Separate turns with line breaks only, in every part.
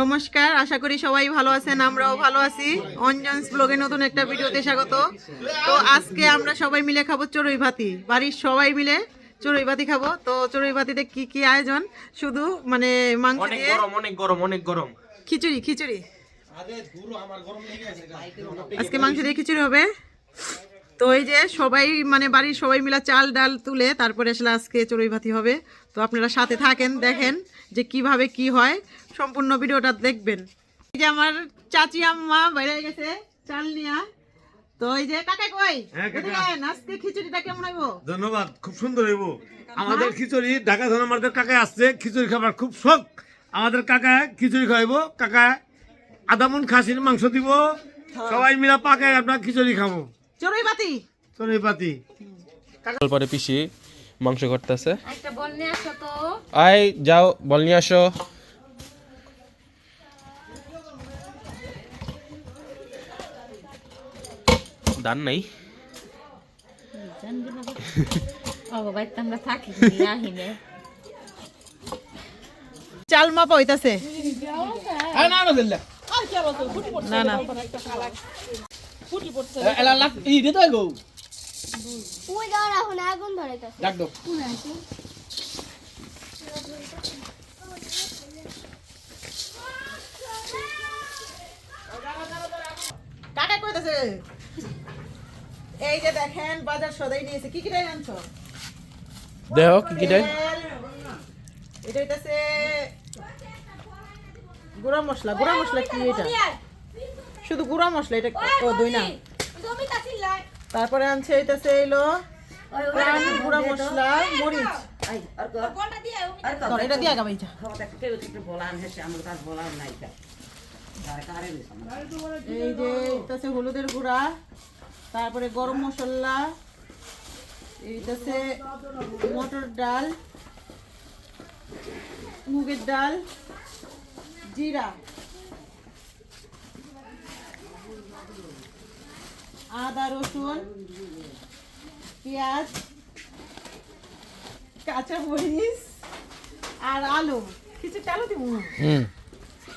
নমস্কার আশা করি সবাই ভালো আছেন আমরাও ভালো আছি। অঞ্জনস ব্লগে নতুন একটা ভিডিওতে স্বাগত। তো আজকে আমরা সবাই মিলে খাব চড়ুই ভাতি। বাড়ির সবাই মিলে চড়ুই ভাতি খাব। তো চড়ুই ভাতিতে কি কি আয়োজন? শুধু মানে মাংস
অনেক
দিয়ে?
গরম অনেক গরম অনেক গরম।
খিচুড়ি খিচুড়ি। আজকে মাংস দিয়ে খিচুড়ি হবে? তো এই যে সবাই মানে বাড়ির সবাই মিলে চাল ডাল তুলে তারপরে আসলে আজকে চড়ুই ভাতি হবে। তো আপনারা সাথে থাকেন দেখেন যে কীভাবে কি হয়। সম্পূর্ণ ভিডিওটা দেখবেন। এই যে আমার চাচি আম্মা বাইরে গেছে চাল নিয়া। তো এই যে কাকা কই?
হ্যাঁ,
আজকে খিচুড়িটা কেমন হইব?
ধন্যবাদ খুব সুন্দর হইব। আমাদের খিচুড়ি ঢাকা ধরে আমাদের কাকা আসছে খিচুড়ি খাবার খুব শখ। আমাদের কাকা খিচুড়ি খাইব কাকা আদামন খাসির মাংস দিব। সবাই মিলে পাকায় আপনার খিচুড়ি খাব।
চড়ুই ভাতি
চড়ুই পাতি
পরে পিসি মাংস করতেছে।
একটা বল নিয়ে আসো তো।
আয় যাও বল নিয়ে আসো। দান নাই।
ও বাড়িতে
ওই এখন আগুন ধরে গেছে
কাকা কইতাছে? এই যে দেখেন বাজার সদাই নিয়েছে। কি কি আনছো?
কি দেয়
এটা হইতাছে গুঁড়া মশলা। গুঁড়া মশলা কি এটা? শুধু গুঁড়া মশলা এটা ও দই না। তারপরে আনছে এলো প্রাণ গুঁড়া মশলা মরিচ। এটা দিয়া গাবাই যা। এই যে হইতাছে হলুদের গুঁড়া তারপরে গরম মশলা এইটাছে মটর ডাল মুগের ডাল জিরা। আদা রসুন পেঁয়াজ কাঁচা মরিচ আর আলু। কিছু আলু দিব।
হুম।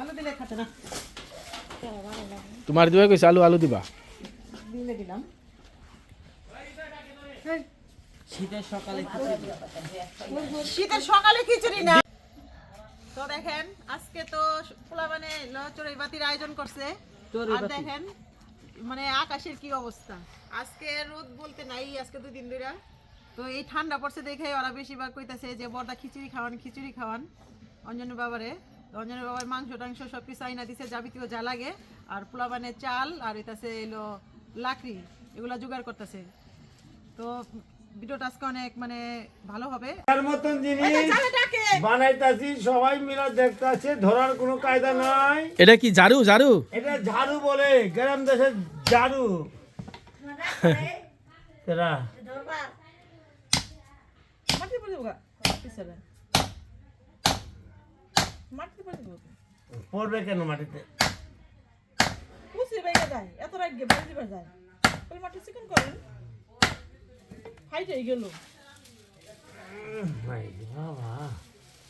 আলু দিলে খাতে না।
তোমার দিবা কইছে আলু আলু দিবা?
দিলে দিলাম। শীতের সকালে খিচুড়ি না। তো দেখেন আজকে তো পোলা মানে চড়ুই বাতির আয়োজন করছে। আর দেখেন মানে আকাশের কি অবস্থা? আজকে রোদ বলতে নাই আজকে দুই দিন ধরে তো এই ঠান্ডা পড়ছে দেখে ওরা বেশিরভাগ কইতাছে যে বড়দা খিচুড়ি খাওয়ান খিচুড়ি খাওয়ান। অঞ্জনের বাবারে। তো অঞ্জনের বাবার মাংস টাংস সব কিছু আইনা দিছে যাবিতীয় যা লাগে। আর পোলা মানে চাল আর এটাছে এলো লাকড়ি এগুলা জোগাড় করতেছে। তো ভিডিওটা আজকে অনেক মানে ভালো হবে
তার মতন জিনিস বানাইতাছি সবাই মিলে দেখতাছে ধরার কোনো কায়দা নাই
এটা কি ঝাড়ু ঝাড়ু
এটা ঝাড়ু বলে গ্রাম দেশের ঝাড়ু এরা
মাটি পড়ে যাব পিছনে। মাটি পড়ে যাব।
পড়বে কেন মাটিতে
কুচি বাইরে যায়, এত রাত গে যায়। ওই মাটি চিকন করেন। গেল।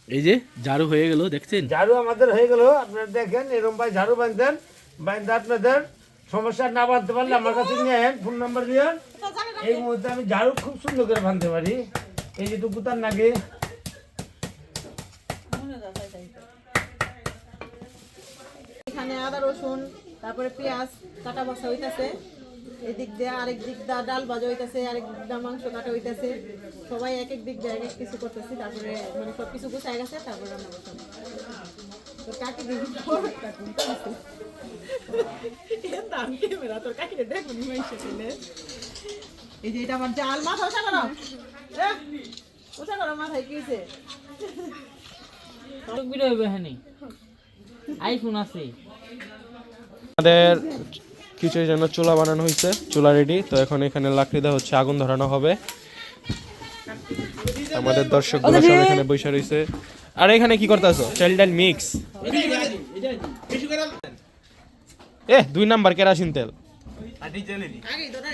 এই যে ঝাড়ু হয়ে গেল দেখছেন?
ঝাড়ু আমাদের হয়ে গেল আপনারা দেখেন এরকম ভাই ঝাড়ু বাঁধতেন বাঁধতে আপনাদের সমস্যা না বাঁধতে পারলে আমার কাছে নিয়ে আসেন ফোন নাম্বার দিয়ে। এই মুহূর্তে আমি ঝাড়ু খুব সুন্দর করে বাঁধতে পারি। এই যে টুকুতার নাকি
এখানে আদা রসুন তারপরে পেঁয়াজ কাটা বসা হইতাছে। এদিক দিয়ে আরেক দিক দা ডাল ভাজা হইতাছে আরেক দিক দা মাংস কাটা হইতাছে। সবাই এক এক দিক দিয়ে এক এক কিছু করতেছি তারপরে মানে সব কিছু গুছাই গেছে তারপরে রান্না বসাবো তো কাকি দাম ক্যামেরা তোর কাকিরে দেখো নি মাইসে দিলে। এই যে এটা আমার জাল মাথা ওঠা করো। এ, ওঠা করো মাথায় কি হয়েছে
আইফোন আছে।
আমাদের কিছুর জন্য চুলা বানানো হয়েছে। চুলা রেডি তো এখন এখানে লাকড়ি দেওয়া হচ্ছে আগুন ধরানো হবে। আমাদের দর্শকগুলো সব এখানে বসে রয়েছে। আর এখানে কি করতেছো চাইল্ড ডাল মিক্স এ দুই নাম্বার কেরাসিন তেল।
আগে ধরা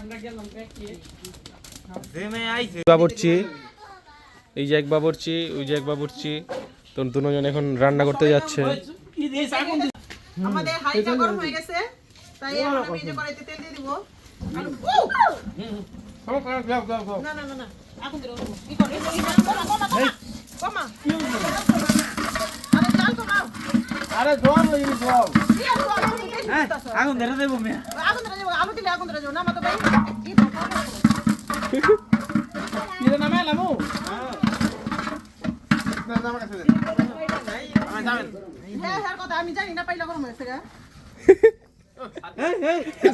আমরা
বাবুর্চি এই যে এক বাবুর্চি ওই যে এক বাবুর্চি। তো দুজন এখন রান্না করতে যাচ্ছে।
আমাদের হাঁড়িটা গরম হয়ে গেছে তাই এখন আমি এই যে কড়াইতে তেল দিয়ে দিব। আর- উ! না না না না এখন দিলো কি করে? এই না, কমা কমা কমা কমা আরে জাল কমাও
আরে
কি আর কমা?
আগুন ধরে দেবো মেয়ে।
আগুন ধরে যাব আলু দিলে আগুন ধরে যাব না মাতো ভাই কি তো কমা
কিরে? নামে লামু
হ্যাঁ হ্যাঁ। না গরম হয়েছে গা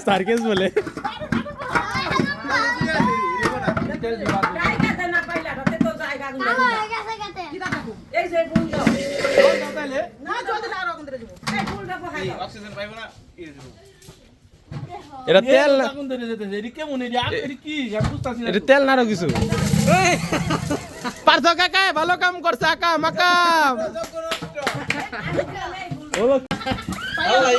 সার্কেস বলে।
হয়ে
আগুন ধরে যাব
এটা তেল
এটি
তেল না কিছু? পার্থ কাকা? ভালো কাম করছে আকা মাকাম
হয়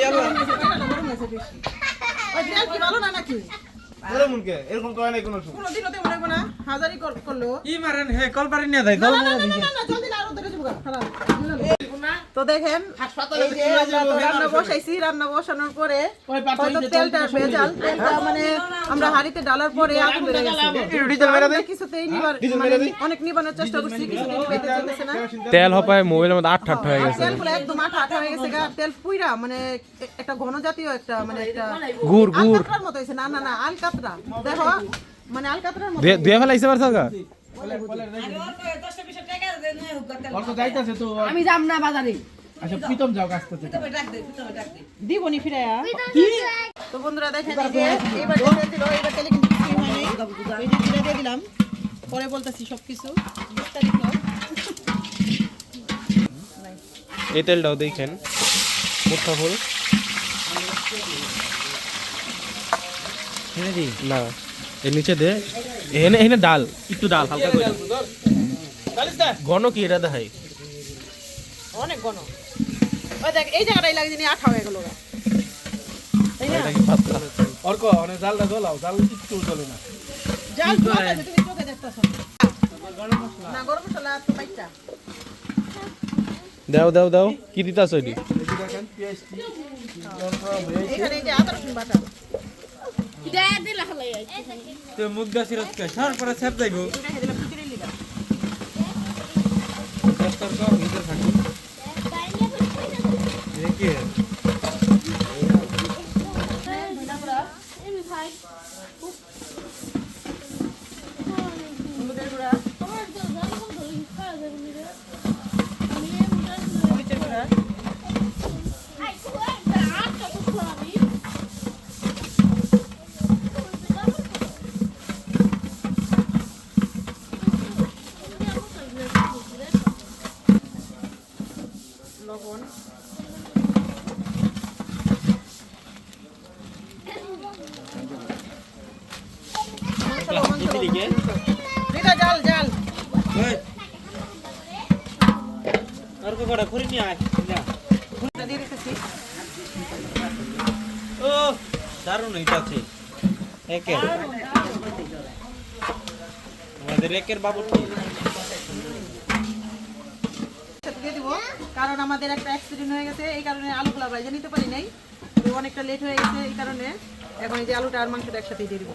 হাজারি কর- করল
ই মারেন হে কলপারি নিয়ে
দেখেন এই যে আমরা তো রান্না বসাইছি রান্না বসানোর পরে হয়তো তেলটা ভেজাল তেলটা মানে আমরা হাঁড়িতে ডালার পরে আগুন ধরে গেছে। কিছুতেই নিবার মানে অনেক নিবানোর চেষ্টা করছি কিছুতেই নিভাইতে চলতেছে না।
তেল হপায় মোবাইলের মধ্যে আট ঠাট হয়ে গেছে।
তেলগুলো একদম আঠা আঠা হয়ে গেছে তেল পুইরা মানে একটা ঘন জাতীয় একটা মানে একটা
গুড় গুড়।
মতো হয়েছে। না না না আলকাতরা দেখো মানে আলকাতরার মতো
দুয়ে ফেলাইছে পারছ
আমি যাম না বাজারে।
আচ্ছা প্রীতম যাও কাছ
দিবনি ফিরাইয়া তো বন্ধুরা দেখেন এবার দিল এবার কিন্তু কিছুই হয়নি। এই যে জিরা দিয়ে দিলাম। পরে বলতেছি সবকিছু। বিস্তারিত
এই তেলটাও দেখেন মুখা ফুল? না এর নিচে দে। এখানে এখানে ডাল। একটু ডাল হালকা করে। ঘন কি এটা দেখাই
অনেক ঘন। ওই দেখ এই জায়গাটাই লাগে যিনি আঠা হয়ে গেল না?
অর্ক অনেক জালটা জ্বলাও জাল কিচ্ছু জ্বলে না।
জাল তুমি চোখে দেখতেছো। না গরম মশলা তো বাইটা
দাও দাও দাও। কি দিতাছ এটি?
এখানে যে আদা রসুন বাটা।
দেয় দিলে হলে
তো মুখ গাছের সার পরে ছাপ যাইব ভিতর
এমনি ভাই
হলুদের গুঁড়া
আমার তো জানি কোন ধরে খাওয়া যাবে না রে আমি
মরিচের গুঁড়া
আই তো আটটা তো খাবি
লবণ এটা জাল জাল
আর কো কড়া খরি নি আয়
এটা দিয়ে রেখেছি
ও দারুণ হইতাছে একে আমাদের একের বাবুটি
কারণ আমাদের একটা অ্যাক্সিডেন্ট হয়ে গেছে এই কারণে আলু আলুগুলা ভাইজা নিতে পারি নাই। তো অনেকটা লেট হয়ে গেছে এই কারণে। এখন এই যে আলুটা আর মাংসটা একসাথে দিয়ে দিব।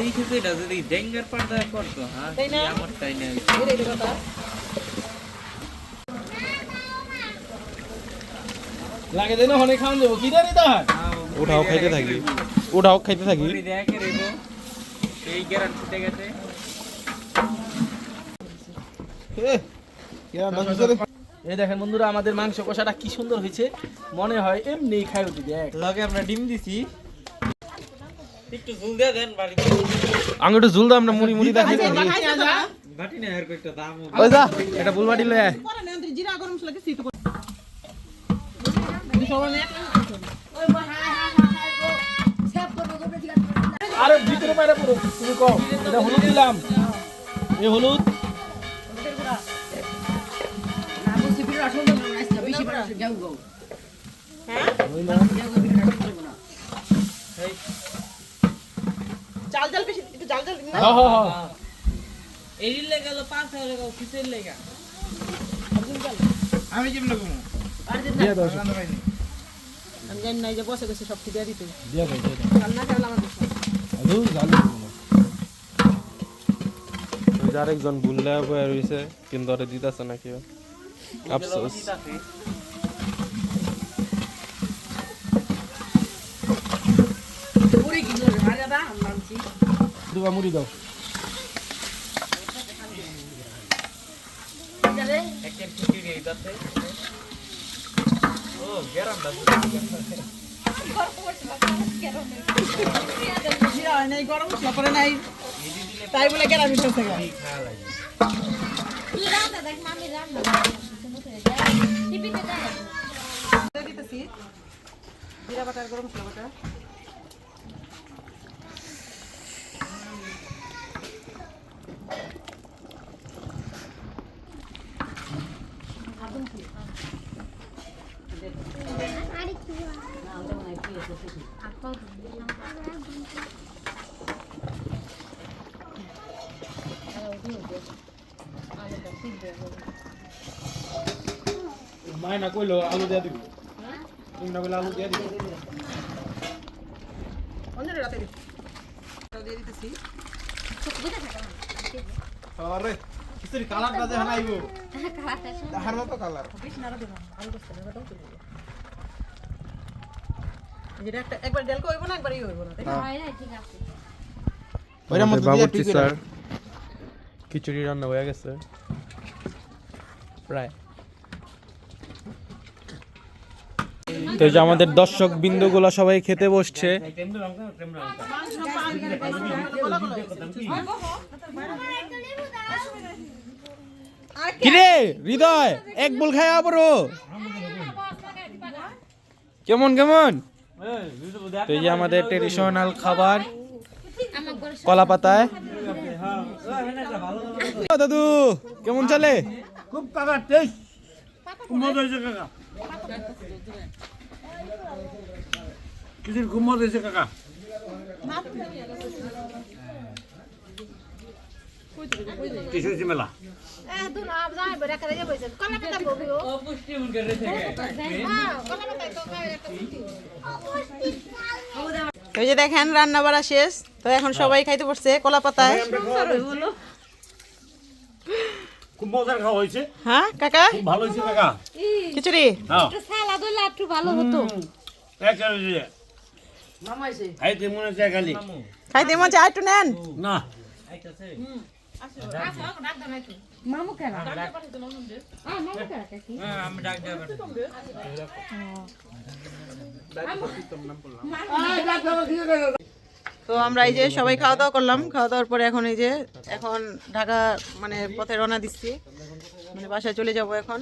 এই যদি ডেঙ্গার পাড়া করতো হ্যাঁ আমার তাই না?
লাগে দেন হনে খাওন দেবো। কি জানি তো
উঠাও খাইতে থাকি। উঠাও খাইতে থাকি।
এই গ্যারান্টি গেছে।
এই দেখেন বন্ধুরা আমাদের মাংস কষাটা কি সুন্দর হয়েছে। মনে হয় এমনি খাই উঠি দেখ।
লগে আমরা ডিম দিছি। একটু ঝুল দিয়ে দেন বাড়িতে।
আমি একটু ঝুল দাম না মুড়ি মুড়ি দেখাই থাকি
বাটি না? আর কয়েকটা দাম
ওই যা এটা বুলবাটি লয়ে
পরে না তুই জিরা গরম মশলা কিছু তো
আরে ভিতরে বাইরে পুরো তুমি কও এটা হলুদ দিলাম। এই হলুদ।
জাল জাল বেশি একটু জাল জাল দিন না?
এই লেগা হলো পাঁচ হাজার লেগা কিসের লেগা?
আমি কেমন লাগবো
আমি জানি না যে বসে বসে সব দিয়ে দিতে।
দিয়া দিয়া
জাল না জাল আমার
আলু জাল
আরেকজন ভুললে বয়ে রয়েছে কিন্তু ওরা দিতেছে না কেউ। আফসোস
দুবা মুড়ি দাও
একের খিচুড়ি এইটাতে ও গেরামটা
জিরা হয় নাই গরম মশলা করে নাই তাই বলে গেরামি ফেলছে গা
খাওয়া লাগে
তুই রান্না দেখ মামি রান্না টিভিতে দেখ
দিয়ে। দিতেছি। জিরা বাটা গরম মশলা বাটা।
মায় না কইলো আলু দিয়া দিব। তুমি না কইলে আলু দিয়া দিব।
অন্য রাতে দিয়ে দিতেছি
আরে কিসের কালারটা যে হানাইবো দেখার মতো কালার
আলু যেটা একটা একবার ডেলকো হইব না একবারই হইব না তাই না?
ঠিক আছে।
ওইটার
আমাদের
মধ্যে দিয়ে
বাবুর্চি স্যার খিচুড়ি রান্না হয়ে গেছে। প্রায়। তো যে আমাদের দর্শক বিন্দুগুলো সবাই খেতে বসছে। কিরে হৃদয় এক বল খায় আবারও। কেমন কেমন? তো এই যে আমাদের ট্রেডিশনাল খাবার কলা পাতায় দাদু কেমন চলে?
খুব কাকা টেস্ট। মজা হয়েছে কাকা। খিচুড়ি খুব মজা হয়েছে কাকা টেস্ট হয়েছে মেলা
দুন আব যাই বড় করে যাবে কলা পাতা বলব
অপুষ্টি মন করে থেকে
কলা পাতা তো একটা
ওই যে দেখেন রান্না বাড়া শেষ। তো এখন সবাই খাইতে পড়ছে কলা পাতায়।
খুব মজার খাওয়া হয়েছে।
হ্যাঁ কাকা?
খুব ভালো হয়েছে কাকা।
খিচুড়ি?
হ্যাঁ
একটু সালাদ হইলে একটু ভালো হতো।
খাইতে মনে হচ্ছে খালি।
খাইতে মজা একটু নেন।
না।
মামু কেন? মামু কেন কাকি
আমি ডাক
তো আমরা এই যে সবাই খাওয়া দাওয়া করলাম। খাওয়া দাওয়ার পরে এখন এই যে এখন ঢাকা মানে পথে রওনা দিচ্ছি। মানে বাসায় চলে যাব এখন।